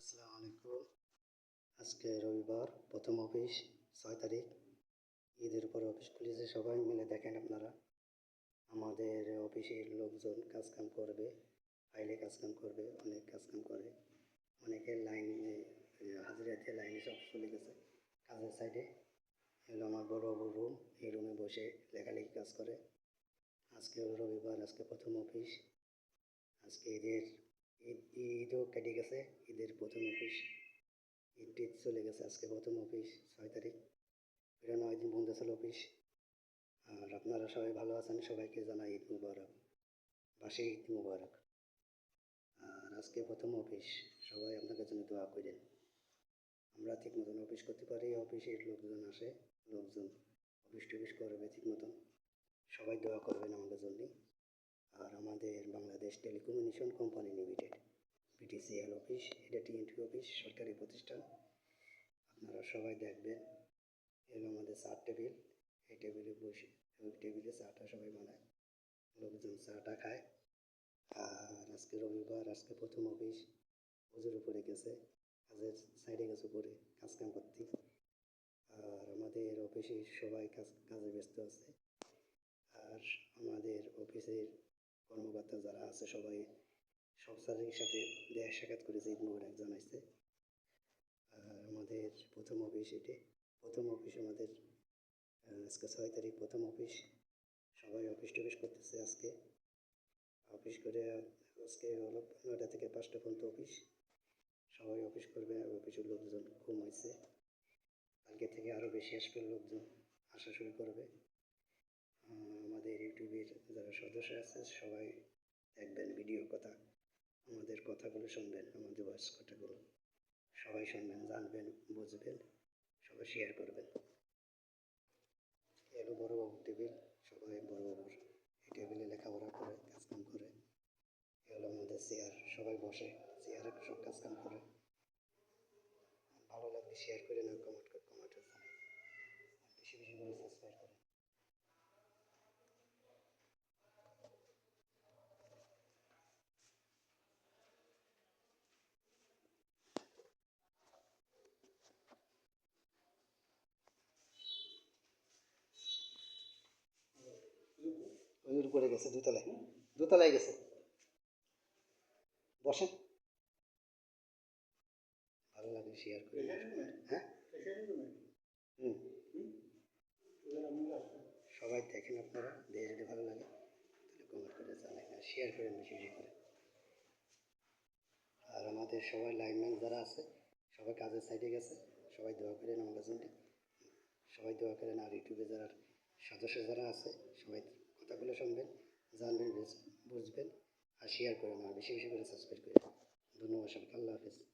আসসালামু আলাইকুম। আজকে রবিবার, প্রথম অফিস, ছয় তারিখ। ঈদের পর অফিস খুলেছে সবাই মিলে, দেখেন আপনারা। আমাদের অফিসের লোকজন কাজকাম করবে, ফাইলে কাজকাম করবে, অনেক কাজকাম করে। অনেকের লাইনে, হাজিরা দিয়ে লাইনে সব চলে গেছে কাজের সাইডে। এগুলো আমার বড় বড় রুম এই রুমে বসে লেখালেখি কাজ করে। আজকে রবিবার, আজকে প্রথম অফিস। আজকে ঈদের ঈদ ঈদও কেটে গেছে। ঈদের প্রথম অফিস। ঈদ টিদ চলে গেছে আজকে প্রথম অফিস, ছয় তারিখ। এটা নয় দিন বন্ধ ছিল অফিস। আর আপনারা সবাই ভালো আছেন, সবাইকে জানাই ঈদ মুবারক। বাসে ঈদ মুবারক। আর আজকে প্রথম অফিস, সবাই আপনাদের জন্য দোয়া করেন। আমরা ঠিক মতন অফিস করতে পারি, অফিসের লোকজন আসে, লোকজন অফিস টফিস করবে ঠিক মতন। সবাই দোয়া করবেন আমাদের জন্য Bangladesh telecommunication company limited, B T C L office এটা টিএনটি অফিস, সরকারি প্রতিষ্ঠান। আপনারা সবাই দেখবেন এগুলো আমাদের চার টেবিল, এই টেবিলে বসে ওই টেবিলে চাটা সবাই বানায়। লোকজন চাটা খায়। আর আজকে রবিবার, আজকে প্রথম অফিস। পুজোর উপরে গেছে, কাজের সাইডে গেছে উপরে, কাজ কাম করতে। আর আমাদের অফিসে সবাই কাজ, কাজে ব্যস্ত আছে। আর আমাদের অফিসের কর্মকর্তা যারা আছে, সবাই সব স্যারের সাথে দেখা সাক্ষাৎ করেছে ঈদ মোবারক জানাইছে। আমাদের প্রথম অফিস এটি, প্রথম অফিস আমাদের আজকে ছয় তারিখ প্রথম অফিস সবাই অফিস টফিস করতেছে আজকে। অফিস করে আজকে হলো নয়টা থেকে পাঁচটা পর্যন্ত অফিস সবাই অফিস করবে অফিসের লোকজন কম হয়েছে কালকে থেকে আরও বেশি আসবে লোকজন, আসা শুরু করবে। আমাদের ইউটিউবের যারা সদস্য আছে, সবাই দেখবেন ভিডিও কথা, আমাদের কথাগুলো শুনবেন, আমাদের ভয়েস কথাগুলো। সবাই শুনবেন, জানবেন, বুঝবেন, সবাই শেয়ার করবেন। এলো বড় বাবুর টেবিল সবাই বড় বাবুর এই টেবিলে লেখাপড়া করে, কাজকাম করে। এগুলো আমাদের চেয়ার সবাই বসে চেয়ারে সব কাজকাম করে। ভালো লাগলে শেয়ার করে না কমেন্ট করে কমেন্ট বেশি বেশি করে সাবস্ক্রাইব করেন ওই উপরে গেছে, দুতলায় দুতলায় গেছে। বসেন। ভালো লাগে শেয়ার করে হ্যাঁ? সবাই দেখেন আপনারা, দেখে যদি ভালো লাগে, তাহলে কমেন্ট করে আর শেয়ার করেন বেশি করে। আর আমাদের সবাই লাইনম্যান যারা আছে, সবাই কাজের সাইডে গেছে, সবাই দোয়া করেন আমাদের জন্য। সবাই দোয়া করেন, আর ইউটিউবে যারা, সদস্য যারা আছে, সবাই কথাগুলো শুনবেন, জানবেন বুঝ- বুঝবেন, আর শেয়ার করেন আর বেশি বেশি করে সাবস্ক্রাইব করে ধন্যবাদ সবাইকে, আল্লাহ হাফিজ।